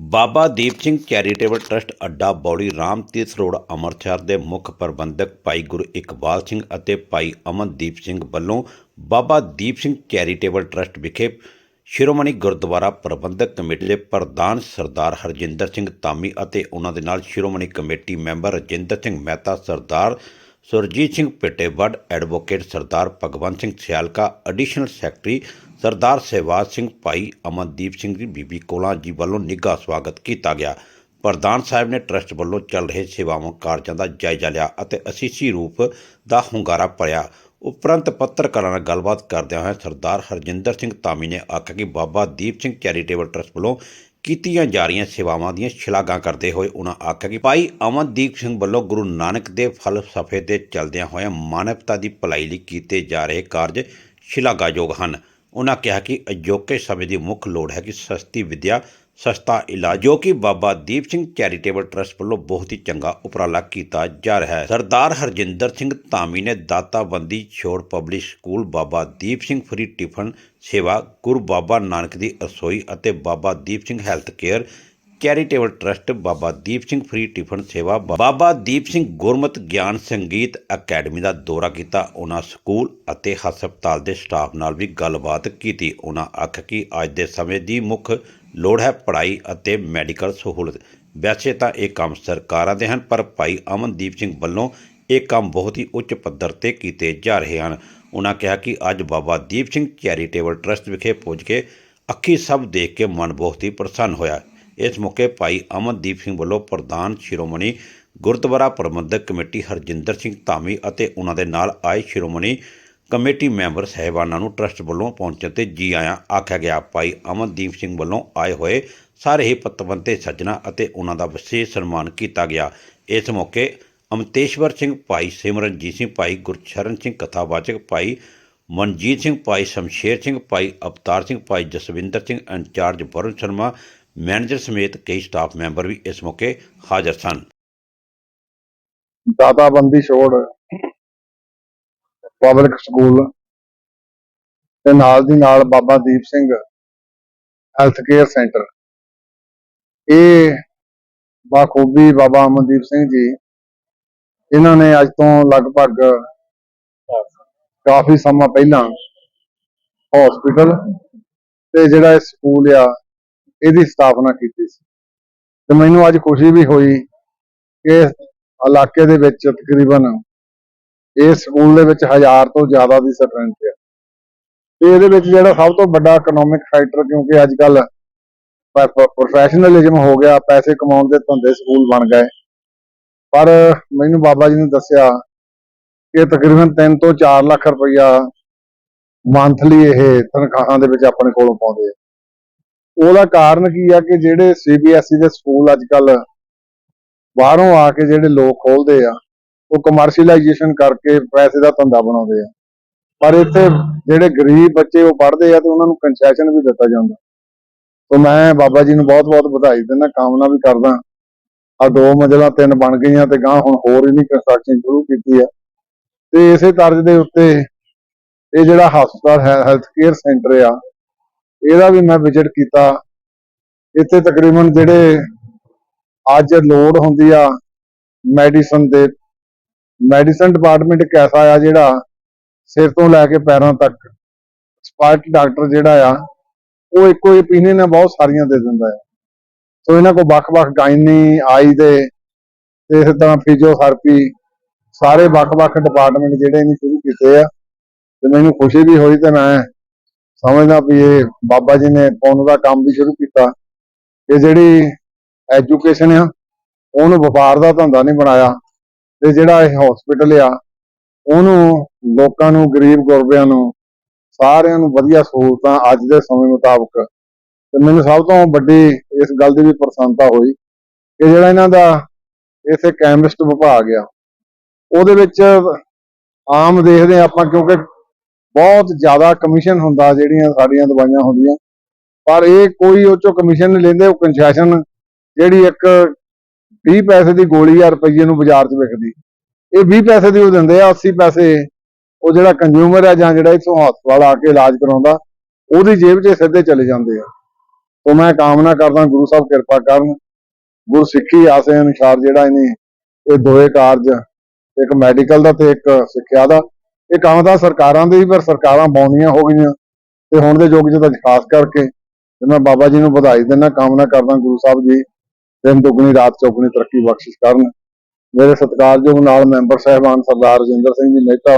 ਬਾਬਾ Deep Singh charitable trust Adda ਬੌੜੀ Ram Tirath road Amritsar ਦੇ ਮੁੱਖ ਪ੍ਰਬੰਧਕ ਭਾਈ ਗੁਰੂ ਇਕਬਾਲ ਸਿੰਘ ਅਤੇ ਭਾਈ ਅਮਨਦੀਪ ਸਿੰਘ ਵੱਲੋਂ ਬਾਬਾ ਦੀਪ ਸਿੰਘ ਚੈਰੀਟੇਬਲ ਟਰੱਸਟ ਵਿਖੇ ਸ਼੍ਰੋਮਣੀ ਗੁਰਦੁਆਰਾ ਪ੍ਰਬੰਧਕ ਕਮੇਟੀ ਦੇ ਪ੍ਰਧਾਨ ਸਰਦਾਰ ਹਰਜਿੰਦਰ ਸਿੰਘ ਧਾਮੀ ਅਤੇ ਉਹਨਾਂ ਦੇ ਨਾਲ Shiromani committee member Rajinder Singh Mehta, Sardar Surjit Singh ਪਿੱਟੇਵੜ advocate Sardar Bhagwant Singh Sialka additional secretary Sardar Sehwaj Singh Bhai Amandeep Singh ਜੀ ਬੀਬੀ ਕੋਲਾਂ ਜੀ ਵੱਲੋਂ ਨਿੱਘਾ ਸਵਾਗਤ ਕੀਤਾ ਗਿਆ। ਪ੍ਰਧਾਨ ਸਾਹਿਬ ਨੇ ਟਰੱਸਟ ਵੱਲੋਂ ਚੱਲ ਰਹੇ ਸੇਵਾਵਾਂ ਕਾਰਜਾਂ ਦਾ ਜਾਇਜ਼ਾ ਲਿਆ ਅਤੇ ਅਸੀਸੀ ਰੂਪ ਦਾ ਹੁੰਗਾਰਾ ਭਰਿਆ। ਉਪਰੰਤ ਪੱਤਰਕਾਰਾਂ ਨਾਲ ਗੱਲਬਾਤ ਕਰਦਿਆਂ ਹੋਏ ਸਰਦਾਰ ਹਰਜਿੰਦਰ ਸਿੰਘ ਧਾਮੀ ਨੇ ਆਖਿਆ ਕਿ ਬਾਬਾ ਦੀਪ ਸਿੰਘ ਚੈਰੀਟੇਬਲ ਟਰੱਸਟ ਵੱਲੋਂ ਕੀਤੀਆਂ ਜਾ ਰਹੀਆਂ ਸੇਵਾਵਾਂ ਦੀਆਂ ਸ਼ਲਾਘਾ ਕਰਦੇ ਹੋਏ ਉਹਨਾਂ ਆਖਿਆ ਕਿ ਭਾਈ ਅਮਨਦੀਪ ਸਿੰਘ ਵੱਲੋਂ ਗੁਰੂ ਨਾਨਕ ਦੇ ਫਲਸਫੇ ਤੇ ਚੱਲਦਿਆਂ ਹੋਇਆਂ ਮਾਨਵਤਾ ਦੀ ਭਲਾਈ ਲਈ ਕੀਤੇ ਜਾ ਰਹੇ ਕਾਰਜ ਸ਼ਲਾਘਾਯੋਗ ਹਨ। ਉਹਨਾਂ ਕਿਹਾ ਕਿ ਅਜੋਕੇ ਸਮੇਂ ਦੀ ਮੁੱਖ ਲੋੜ ਹੈ ਕਿ ਸਸਤੀ ਵਿਦਿਆ ਸਸਤਾ ਇਲਾਜ ਜੋ ਕਿ ਬਾਬਾ ਦੀਪ ਸਿੰਘ ਚੈਰੀਟੇਬਲ ਟਰੱਸਟ ਵੱਲੋਂ ਬਹੁਤ ਹੀ ਚੰਗਾ ਉਪਰਾਲਾ ਕੀਤਾ ਜਾ ਰਿਹਾ ਹੈ। ਸਰਦਾਰ ਹਰਜਿੰਦਰ ਸਿੰਘ ਧਾਮੀ ਨੇ Databandi Chhor public school Baba Deep Singh free tiffin Seva Guru Baba Nanak ਦੀ ਰਸੋਈ ਅਤੇ Baba Deep Singh health care charitable trust Baba Deep Singh free tiffin Seva Baba Deep Singh ਗੁਰਮਤ ਗਿਆਨ ਸੰਗੀਤ ਅਕੈਡਮੀ ਦਾ ਦੌਰਾ ਕੀਤਾ। ਉਹਨਾਂ ਸਕੂਲ ਅਤੇ ਹਸਪਤਾਲ ਦੇ ਸਟਾਫ ਨਾਲ ਵੀ ਗੱਲਬਾਤ ਕੀਤੀ। ਉਹਨਾਂ ਆਖ ਕਿ ਅੱਜ ਦੇ ਸਮੇਂ ਦੀ ਮੁੱਖ ਲੋੜ ਹੈ ਪੜ੍ਹਾਈ ਅਤੇ ਮੈਡੀਕਲ ਸਹੂਲਤ। ਵੈਸੇ ਤਾਂ ਇਹ ਕੰਮ ਸਰਕਾਰਾਂ ਦੇ ਹਨ, ਪਰ ਭਾਈ ਅਮਨਦੀਪ ਸਿੰਘ ਵੱਲੋਂ ਇਹ ਕੰਮ ਬਹੁਤ ਹੀ ਉੱਚ ਪੱਧਰ ਤੇ ਕੀਤੇ ਜਾ ਰਹੇ ਹਨ। ਉਹਨਾਂ ਕਿਹਾ ਕਿ ਅੱਜ ਬਾਬਾ ਦੀਪ ਸਿੰਘ ਚੈਰੀਟੇਬਲ ਟਰੱਸਟ ਵਿਖੇ ਪਹੁੰਚ ਕੇ ਅੱਖੀ ਸਭ ਦੇਖ ਕੇ ਮਨ ਬਹੁਤ ਹੀ ਪ੍ਰਸੰਨ ਹੋਇਆ। ਇਸ ਮੌਕੇ ਭਾਈ ਅਮਨਦੀਪ ਸਿੰਘ ਵੱਲੋਂ ਪ੍ਰਧਾਨ ਸ਼੍ਰੋਮਣੀ ਗੁਰਦੁਆਰਾ ਪ੍ਰਬੰਧਕ ਕਮੇਟੀ ਹਰਜਿੰਦਰ ਸਿੰਘ ਧਾਮੀ ਅਤੇ ਉਹਨਾਂ ਦੇ ਨਾਲ ਆਏ ਸ਼੍ਰੋਮਣੀ ਕਮੇਟੀ ਮੈਂਬਰ ਸਹਿਬਾਨਾਂ ਨੂੰ ਟਰੱਸਟ ਵੱਲੋਂ ਪਹੁੰਚਣ ਤੇ ਜੀ ਆਇਆਂ ਆਖਿਆ ਗਿਆ। ਭਾਈ ਅਮਨਦੀਪ ਸਿੰਘ ਵੱਲੋਂ ਆਏ ਹੋਏ ਸਾਰੇ ਹੀ ਪਤਵੰਤੇ ਸੱਜਣਾ ਅਤੇ ਉਹਨਾਂ ਦਾ ਵਿਸ਼ੇਸ਼ ਸਨਮਾਨ ਕੀਤਾ ਗਿਆ। ਇਸ ਮੌਕੇ ਅਮਤੇਸ਼ਵਰ ਸਿੰਘ, ਭਾਈ ਸਿਮਰਨਜੀਤ ਸਿੰਘ, ਭਾਈ ਗੁਰਚਰਨ ਸਿੰਘ, ਕਥਾਵਾਚਕ ਭਾਈ ਮਨਜੀਤ ਸਿੰਘ, ਭਾਈ ਸ਼ਮਸ਼ੇਰ ਸਿੰਘ, ਭਾਈ ਅਵਤਾਰ ਸਿੰਘ, ਭਾਈ ਜਸਵਿੰਦਰ ਸਿੰਘ, ਇੰਚਾਰਜ ਵਰੁਣ ਸ਼ਰਮਾ, ਮੈਨੇਜਰ ਸਮੇਤ ਕਈ ਸਟਾਫ ਮੈਂਬਰ ਵੀ ਇਸ ਮੌਕੇ ਹਾਜ਼ਰ ਸਨ। ਦਾਤਾਬੰਦੀ ਛੋੜ ਪਬਲਿਕ ਸਕੂਲ ਤੇ ਨਾਲ ਦੀ ਨਾਲ Baba Deep Singh health care centre ਇਹ ਬਾਖੂਬੀ ਬਾਬਾ ਅਮਨਦੀਪ ਸਿੰਘ ਜੀ, ਇਹਨਾਂ ਨੇ ਅੱਜ ਤੋਂ ਲਗਭਗ ਕਾਫੀ ਸਮਾਂ ਪਹਿਲਾਂ ਹਸਪੀਟਲ ਤੇ ਜਿਹੜਾ ਇਹ ਸਕੂਲ ਆ, ਇਹਦੀ ਸਥਾਪਨਾ ਕੀਤੀ ਸੀ। ਤੇ ਮੈਨੂੰ ਅੱਜ ਖੁਸ਼ੀ ਵੀ ਹੋਈ ਕਿ ਇਲਾਕੇ ਦੇ ਵਿੱਚ ਤਕਰੀਬਨ ਇਸ ਸਕੂਲ ਦੇ ਵਿੱਚ ਹਜ਼ਾਰ ਤੋਂ ਜ਼ਿਆਦਾ ਦੀ ਸਟਰੈਂਥ ਹੈ। ਤੇ ਇਹਦੇ ਵਿੱਚ ਜਿਹੜਾ ਸਭ ਤੋਂ ਵੱਡਾ ਇਕਨੋਮਿਕ ਫੈਕਟਰ ਕਿਉਂਕਿ ਅੱਜ ਕੱਲ ਪ੍ਰੋਫੈਸ਼ਨਲਿਜ਼ਮ ਹੋ ਗਿਆ, ਪੈਸੇ ਕਮਾਉਣ ਦੇ ਧੰਦੇ ਸਕੂਲ ਬਣ ਗਏ। ਪਰ ਮੈਨੂੰ ਬਾਬਾ ਜੀ ਨੇ ਦੱਸਿਆ ਕਿ ਤਕਰੀਬਨ 3 ਤੋਂ 4 ਲੱਖ ਰੁਪਇਆ ਮੰਥਲੀ ਇਹ ਤਨਖਾਹਾਂ ਦੇ ਵਿੱਚ ਆਪਣੇ ਕੋਲੋਂ ਪਾਉਂਦੇ ਆ। ਉਹਦਾ ਕਾਰਨ ਕੀ ਆ ਕਿ ਜਿਹੜੇ ਸੀਬੀਐਸਈ ਦੇ ਸਕੂਲ ਅੱਜ ਕੱਲ ਬਾਹਰੋਂ ਆ ਕੇ ਜਿਹੜੇ ਲੋਕ ਖੋਲਦੇ ਆ ਉਹ ਕਮਰਸ਼ੀਅਲਾਈਜੇਸ਼ਨ ਕਰਕੇ ਪੈਸੇ ਦਾ ਧੰਦਾ ਬਣਾਉਂਦੇ ਆ। ਪਰ ਇੱਥੇ ਜਿਹੜੇ ਗਰੀਬ ਬੱਚੇ ਉਹ ਪੜ੍ਹਦੇ ਆ ਤੇ ਉਹਨਾਂ ਨੂੰ ਕੰਸੈਸ਼ਨ ਵੀ ਦਿੱਤਾ ਜਾਂਦਾ। ਸੋ ਮੈਂ ਬਾਬਾ ਜੀ ਨੂੰ ਬਹੁਤ-ਬਹੁਤ ਵਧਾਈ ਦਿੰਦਾ, ਕਾਮਨਾ ਵੀ ਕਰਦਾ। ਆ ਦੋ ਮੰਜ਼ਲਾਂ ਤਿੰਨ ਬਣ ਗਈਆਂ ਤੇ ਗਾਂ ਹੁਣ ਹੋਰ ਇਹਨੀ ਕੰਸਟਰਕਸ਼ਨ ਸ਼ੁਰੂ ਕੀਤੀ ਆ। ਤੇ ਇਸੇ ਤਰਜ਼ ਦੇ ਉੱਤੇ ਇਹ ਜਿਹੜਾ ਹਸਪਤਾਲ ਹੈ ਹੈਲਥ ਕੇਅਰ ਸੈਂਟਰ ਆ, ਇਹਦਾ ਵੀ ਮੈਂ ਵਿਜ਼ਿਟ ਕੀਤਾ। ਇੱਥੇ ਤਕਰੀਬਨ ਜਿਹੜੇ ਅੱਜ ਲੋੜ ਹੁੰਦੀ ਆ ਮੈਡੀਸਨ ਦੇ ਮੈਡੀਸਨ ਡਿਪਾਰਟਮੈਂਟ ਇੱਕ ਐਸਾ ਆ ਜਿਹੜਾ ਸਿਰ ਤੋਂ ਲੈ ਕੇ ਪੈਰਾਂ ਤੱਕ ਐਕਸਪਰਟ ਡਾਕਟਰ ਜਿਹੜਾ ਆ, ਉਹ ਇੱਕੋ ਹੀ opinion ਆ, ਬਹੁਤ ਸਾਰੀਆਂ ਦੇ ਦਿੰਦਾ ਆ। ਸੋ ਇਹਨਾਂ ਕੋਲ ਵੱਖ-ਵੱਖ ਗਾਇਨੀ ਆਈ ਦੇ ਤੇ ਇਸੇ ਤਰ੍ਹਾਂ ਫਿਜ਼ੀਓਥੈਰੇਪੀ ਸਾਰੇ ਵੱਖ-ਵੱਖ ਡਿਪਾਰਟਮੈਂਟ ਜਿਹੜੇ ਇਹਨੇ ਸ਼ੁਰੂ ਕੀਤੇ ਆ। ਤੇ ਮੈਨੂੰ ਖੁਸ਼ੀ ਵੀ ਹੋਈ ਤੇ ਮੈਂ ਸਮਝਦਾ ਵੀ ਇਹ ਬਾਬਾ ਜੀ ਨੇ ਪੁੰਨ ਦਾ ਕੰਮ ਵੀ ਸ਼ੁਰੂ ਕੀਤਾ। ਕਿ ਜਿਹੜੀ ਐਜੂਕੇਸ਼ਨ ਆ, ਉਹਨੂੰ ਵਪਾਰ ਦਾ ਧੰਦਾ ਨਹੀਂ ਬਣਾਇਆ। ਤੇ ਜਿਹੜਾ ਇਹ ਹਸਪੀਟਲ ਆ, ਉਹਨੂੰ ਲੋਕਾਂ ਨੂੰ, ਗਰੀਬ ਗੁਰਬਿਆਂ ਨੂੰ, ਸਾਰਿਆਂ ਨੂੰ ਵਧੀਆ ਸਹੂਲਤਾਂ ਅੱਜ ਦੇ ਸਮੇਂ ਮੁਤਾਬਕ। ਤੇ ਮੈਨੂੰ ਸਭ ਤੋਂ ਵੱਡੀ ਇਸ ਗੱਲ ਦੀ ਵੀ ਪ੍ਰਸੰਨਤਾ ਹੋਈ ਕਿ ਜਿਹੜਾ ਇਹਨਾਂ ਦਾ ਇਥੇ ਕੈਮਿਸਟ ਵਿਭਾਗ ਆ, ਉਹਦੇ ਵਿੱਚ ਆਮ ਦੇਖਦੇ ਹਾਂ ਆਪਾਂ ਕਿਉਂਕਿ ਬਹੁਤ ਜ਼ਿਆਦਾ ਕਮਿਸ਼ਨ ਹੁੰਦਾ ਜਿਹੜੀਆਂ ਸਾਡੀਆਂ ਦਵਾਈਆਂ ਹੁੰਦੀਆਂ। ਪਰ ਇਹ ਕੋਈ ਉਹ ਚੋਂ ਕਮਿਸ਼ਨ ਨਹੀਂ ਲੈਂਦੇ, ਉਹ ਕੰਸੈਸ਼ਨ ਜਿਹੜੀ ਇੱਕ 20 ਪੈਸੇ ਦੀ ਗੋਲੀ ਆ ਰੁਪਈਏ ਨੂੰ ਬਾਜ਼ਾਰ 'ਚ ਵਿਕਦੀ। ਇਹ 20 ਪੈਸੇ ਦੀ ਉਹ ਦਿੰਦੇ ਆ 80 ਪੈਸੇ। ਉਹ ਜਿਹੜਾ ਕੰਜ਼ਿਊਮਰ ਆ ਜਾਂ ਜਿਹੜਾ ਇਥੋਂ ਹਸਪਤਾਲ ਆ ਕੇ ਇਲਾਜ ਕਰਾਉਂਦਾ, ਉਹਦੀ ਜੇਬ 'ਚ ਸਿੱਧੇ ਚਲੇ ਜਾਂਦੇ ਆ। ਤੋਂ ਮੈਂ ਕਾਮਨਾ ਕਰਦਾ ਗੁਰੂ ਸਾਹਿਬ ਕਿਰਪਾ ਕਰਨ ਗੁਰਸਿੱਖੀ ਆਸੇ ਅਨੁਸਾਰ ਜਿਹੜਾ ਇਹਨੇ ਇਹ ਦੋਏ ਕਾਰਜ, ਇੱਕ ਮੈਡੀਕਲ ਦਾ ਤੇ ਇੱਕ ਸਿੱਖਿਆ ਦਾ। ਇਹ ਕੰਮ ਤਾਂ ਸਰਕਾਰਾਂ ਦੇ ਹੀ, ਪਰ ਸਰਕਾਰਾਂ ਬੌਨੀਆਂ ਹੋ ਗਈਆਂ। ਤੇ ਹੁਣ ਦੇ ਯੁੱਗ 'ਚ ਤਾਂ ਖਾਸ ਕਰਕੇ ਮੈਂ ਬਾਬਾ ਜੀ ਨੂੰ ਵਧਾਈ ਦਿੰਦਾ, ਕਾਮਨਾ ਕਰਦਾ ਗੁਰੂ ਸਾਹਿਬ ਜੀ ਦਿਨ ਦੁਗਣੀ ਰਾਤ ਚੌਗਣੀ ਤਰੱਕੀ ਬਖਸ਼ਿਸ਼ ਕਰਨ। ਮੇਰੇ ਸਤਿਕਾਰਯੋਗ ਨਾਲ ਮੈਂਬਰ ਸਾਹਿਬਾਨ ਸਰਦਾਰ ਰਜਿੰਦਰ ਸਿੰਘ ਜੀ ਮਹਿਤਾ,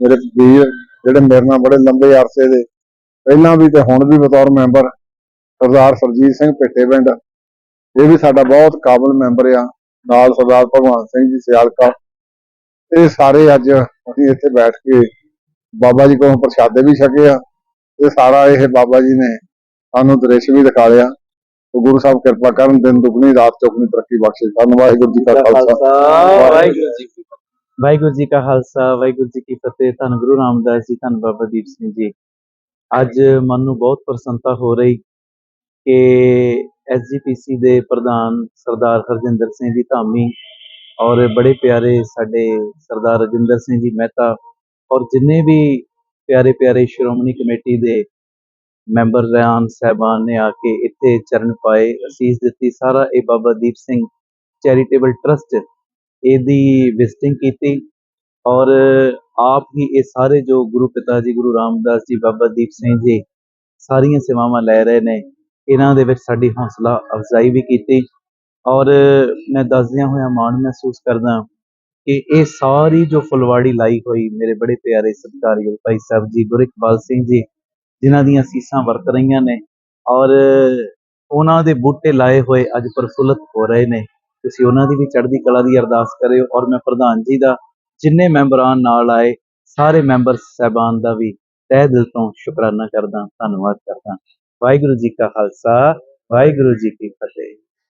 ਮੇਰੇ ਵੀਰ ਜਿਹੜੇ ਮੇਰੇ ਨਾਲ ਬੜੇ ਲੰਬੇ ਅਰਸੇ ਦੇ, ਪਹਿਲਾਂ ਵੀ ਤੇ ਹੁਣ ਵੀ ਬਤੌਰ ਮੈਂਬਰ ਸਰਦਾਰ ਸਰਜੀਤ ਸਿੰਘ ਭਿੱਟੇਵਿੰਡ ਇਹ ਵੀ ਸਾਡਾ ਬਹੁਤ ਕਾਬਲ ਮੈਂਬਰ ਆ, ਨਾਲ ਸਰਦਾਰ ਭਗਵਾਨ ਸਿੰਘ ਜੀ ਸਿਆਲਕਾ। ਇਹ ਸਾਰੇ ਅੱਜ ਅਸੀਂ ਇੱਥੇ ਬੈਠ ਕੇ ਬਾਬਾ ਜੀ ਕੋਲੋਂ ਪ੍ਰਸ਼ਾਦੇ ਵੀ ਛਕੇ ਆ। ਇਹ ਸਾਰਾ ਇਹ ਬਾਬਾ ਜੀ ਨੇ ਸਾਨੂੰ ਦ੍ਰਿਸ਼ ਵੀ ਦਿਖਾ ਲਿਆ। ਤੇ ਗੁਰੂ ਸਾਹਿਬ ਕਿਰਪਾ ਕਰਨ ਦਿਨ ਦੁਗਣੀ ਰਾਤ ਚੌਗਣੀ ਤਰੱਕੀ ਬਖਸ਼ੇ। ਧੰਨਵਾਦ ਵਾਹਿਗੁਰੂ ਜੀ ਕਾ ਖਾਲਸਾ। ਵਾਹਿਗੁਰੂ ਜੀ ਕੀ ਫਤਿਹ। ਵਾਹਿਗੁਰੂ ਜੀ ਕਾ ਖਾਲਸਾ ਵਾਹਿਗੁਰੂ ਜੀ ਕੀ ਫਤਿਹ। ਧੰਨ ਗੁਰੂ ਰਾਮਦਾਸ ਜੀ ਧੰਨ ਬਾਬਾ ਦੀਪ ਸਿੰਘ ਜੀ। ਅੱਜ ਮਨ ਨੂੰ ਬਹੁਤ ਪ੍ਰਸੰਨਤਾ ਹੋ ਰਹੀ ਕਿ ਐਸਜੀਪੀਸੀ ਦੇ ਪ੍ਰਧਾਨ ਸਰਦਾਰ ਹਰਜਿੰਦਰ ਸਿੰਘ ਜੀ ਧਾਮੀ ਔਰ ਬੜੇ ਪਿਆਰੇ ਸਾਡੇ ਸਰਦਾਰ ਰਜਿੰਦਰ ਸਿੰਘ ਜੀ ਮਹਿਤਾ ਔਰ ਜਿੰਨੇ ਵੀ ਪਿਆਰੇ ਪਿਆਰੇ ਸ਼੍ਰੋਮਣੀ ਕਮੇਟੀ ਦੇ ਮੈਂਬਰ ਰਹਿਣ ਸਹਿਬਾਨ ਨੇ ਆ ਕੇ ਇੱਥੇ ਚਰਨ ਪਾਏ, ਅਸੀਸ ਦਿੱਤੀ। ਸਾਰਾ ਇਹ ਬਾਬਾ ਦੀਪ ਸਿੰਘ ਚੈਰੀਟੇਬਲ ਟਰਸਟ ਇਹਦੀ ਵਿਜ਼ਿਟਿੰਗ ਕੀਤੀ ਔਰ ਆਪ ਹੀ ਇਹ ਸਾਰੇ ਜੋ ਗੁਰੂ ਪਿਤਾ ਜੀ, ਗੁਰੂ ਰਾਮਦਾਸ ਜੀ, ਬਾਬਾ ਦੀਪ ਸਿੰਘ ਜੀ ਸਾਰੀਆਂ ਸੇਵਾਵਾਂ ਲੈ ਰਹੇ ਨੇ। ਇਹਨਾਂ ਦੇ ਵਿੱਚ ਸਾਡੀ ਹੌਸਲਾ ਅਫਜ਼ਾਈ ਵੀ ਕੀਤੀ ਔਰ ਮੈਂ ਦੱਸਦਿਆਂ ਹੋਇਆ ਮਾਣ ਮਹਿਸੂਸ ਕਰਦਾ ਕਿ ਇਹ ਸਾਰੀ ਜੋ ਫੁਲਵਾੜੀ ਲਾਈ ਹੋਈ ਮੇਰੇ ਬੜੇ ਪਿਆਰੇ ਸਤਿਕਾਰਯੋਗ ਭਾਈ ਸਾਹਿਬ ਜੀ ਗੁਰਿਕਬਾਲ ਸਿੰਘ ਜੀ ਜਿਨ੍ਹਾਂ ਦੀਆਂ ਸੀਸਾਂ ਵਰਤ ਰਹੀਆਂ ਨੇ ਔਰ ਉਹਨਾਂ ਦੇ ਬੂਟੇ ਲਾਏ ਹੋਏ ਅੱਜ ਪ੍ਰਫੁੱਲਤ ਹੋ ਰਹੇ ਨੇ। ਤੁਸੀਂ ਉਹਨਾਂ ਦੀ ਵੀ ਚੜ੍ਹਦੀ ਕਲਾ ਦੀ ਅਰਦਾਸ ਕਰਿਓ ਔਰ ਮੈਂ ਪ੍ਰਧਾਨ ਜੀ ਦਾ ਜਿੰਨੇ ਮੈਂਬਰਾਂ ਨਾਲ ਆਏ, ਸਾਰੇ ਮੈਂਬਰ ਸਹਿਬਾਨ ਦਾ ਵੀ ਤਹਿ ਦਿਲ ਤੋਂ ਸ਼ੁਕਰਾਨਾ ਕਰਦਾ, ਧੰਨਵਾਦ ਕਰਦਾ। ਵਾਹਿਗੁਰੂ ਜੀ ਕਾ ਖਾਲਸਾ, ਵਾਹਿਗੁਰੂ ਜੀ ਕੀ ਫਤਿਹ।